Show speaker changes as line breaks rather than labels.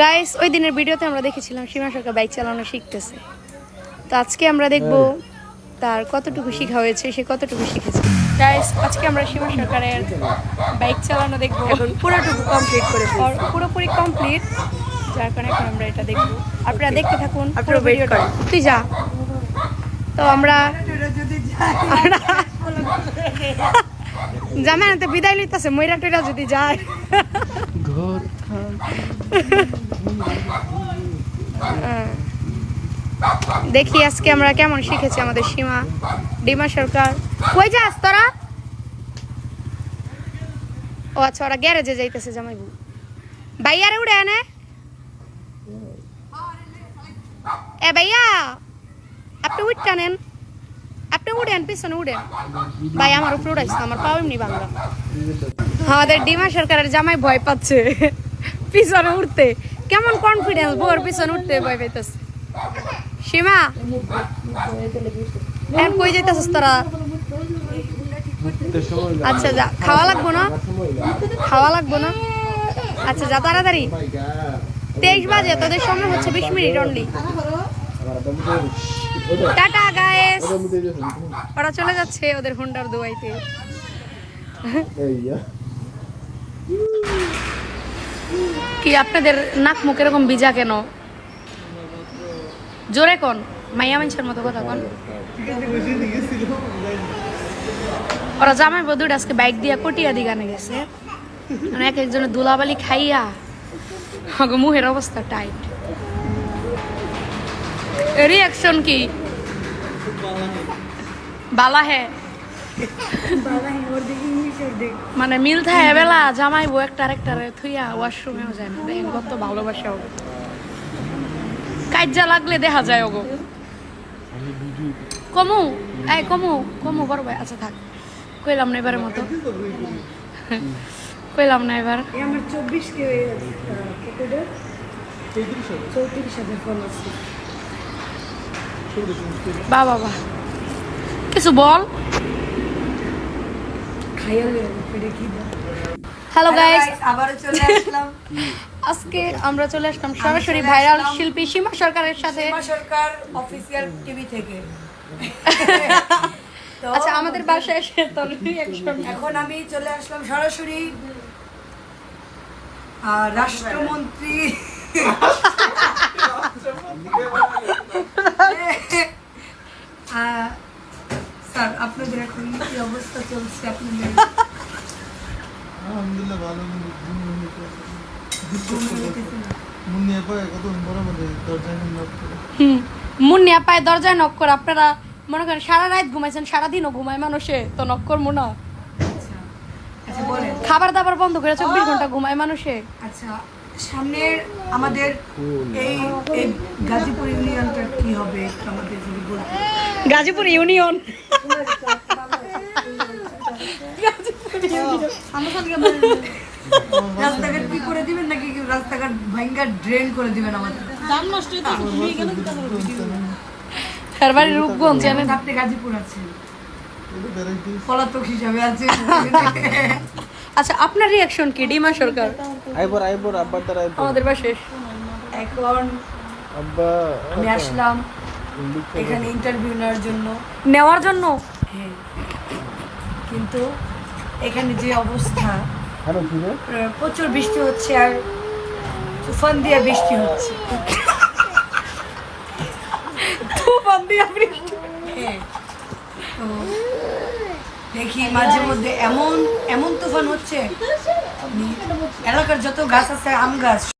Guys ওই দিনের ভিডিওতে আমরা দেখেছিলাম সীমা সরকার বাইক চালানো শিখতেছে। তো আজকে আমরা দেখব তার কতটুকু শেখা হয়েছে সে কতটুকু শিখেছে। গাইস আজকে আমরা সীমা সরকারের বাইক চালানো দেখব।
এখন পুরোটুকু কমপ্লিট করে
পুরোপুরি কমপ্লিট যার কারণে এখন আমরা এটা দেখব। আপনারা দেখতে থাকুন পুরো ভিডিওটা। তুই যা। তো আমরা জামাই তো বিদায় লইতাছে ময়রা টয়রা যদি যায়। হ্যাঁ। দেখি আজকে আমরা কেমন শিখেছি আমাদের সীমা। ডিমা সরকার। কই যাস তোরা? ও আচ্ছা ওরা গ্যারেজে যাইতেছে জামাইবু। ভাইয়ারে উড়ে আনে। এ ভাইয়া, আপনি উঠটা নেন। আপনি উড়েন, পিছনে উড়েন। ভাই, আমার উপরে উড়াইছে, আমার পাও এমনি বাংলা। আমাদের ডিমা সরকারের জামাই ভয় পাচ্ছে। পিছনে উঠতে। কেমন কনফিডেন্স বউর পিছনে উঠতে ভয় পাইতেছে। সীমা? এখন কই যাইতেছিস তোরা? আচ্ছা যা, খাওয়া লাগবো না? খাওয়া লাগবো না? আচ্ছা যা, তাড়াতাড়ি। তেইশ বাজে, তোদের সময় হচ্ছে বিশ মিনিট অনলি টাটা গায়েস ওরা চলে যাচ্ছে ওদের হোন্ডার দোয়াইতে। কি আপনাদের নাক মুখ এরকম ভিজা কেন? জোরে কোন? মাইয়া মানুষের মতো কথা কোন? ওরা জামাই বধুটা আজকে বাইক দিয়া কটিয়া দিগানে গেছে। মানে এক একজনের দুলাবালি খাইয়া মুহের অবস্থা টাইট রিয়াকশন কি? বালা হে। মানে মিল থাকে বেলা জামাই জামাইবো একটা আরেকটারে থুইয়া ওয়াশরুমেও যায় না। দেখেন কত ভালোবাসা ওগো কাজ্জা লাগলে দেখা যায় ওগো। কমু এই কমু কমু বড় ভাই আচ্ছা থাক। কইলাম না এবারের মতো। কইলাম না এবার।
আমার চব্বিশ কে কতটা চৌত্রিশ হাজার ফলোয়ার্স
বা বাবা কিছু বল
খাইয়ালে পেটে কি বল
হ্যালো গাইস
আবারও চলে আসলাম।
আজকে আমরা চলে আসলাম সরাসরি ভাইরাল শিল্পী সীমা সরকারের সাথে।
সীমা সরকার অফিসিয়াল টিভি থেকে।
আচ্ছা আমাদের বাসায় এসে তোর
এখন আমি চলে আসলাম সরাসরি রাষ্ট্রমন্ত্রী। আপনাদের এখন কি অবস্থা চলছে আপনাদের?
আলহামদুলিল্লাহ ভালো মুন্নিয়া পায় কত বড় বড় দরজায় নক করে।
হুম মুন্নি আপায় দরজায় নক করে। আপনারা মনে করেন সারা রাত ঘুমাইছেন সারাদিনও ঘুমায় মানুষে তো নক করব না।
আচ্ছা।
খাবার দাবার বন্ধ করে চব্বিশ ঘণ্টা ঘুমায় মানুষে।
আচ্ছা সামনের আমাদের এই এই গাজীপুর ইউনিয়নটা কি হবে আমাদের যদি বলতেন
গাজীপুর ইউনিয়ন।
রাস্তাঘাট কি করে দিবেন নাকি রাস্তাঘাট ভাঙ্গা ড্রেন করে দিবেন আমাদের?
তার বাড়ি রূপগঞ্জ জানেন?
আপনি গাজীপুর আছেন পলাতক হিসাবে আছেন
আচ্ছা আপনার রিয়াকশন কি ডিমা সরকার?
আইবর আইবর আব্বার দ্বারা আইবর।
আমাদের বাসায়
এখন
আব্বা
আমি আসলাম এখানে ইন্টারভিউ নেওয়ার জন্য।
নেওয়ার জন্য?
হ্যাঁ। কিন্তু এখানে যে অবস্থা
হ্যালো কি রে?
প্রচুর বৃষ্টি হচ্ছে আর তুফান দিয়ে বৃষ্টি হচ্ছে।
তুফান দিয়া বৃষ্টি।
হ্যাঁ। তো দেখি মাঝে মধ্যে এমন এমন তুফান হচ্ছে। এলাকার যত গাছ আছে আম গাছ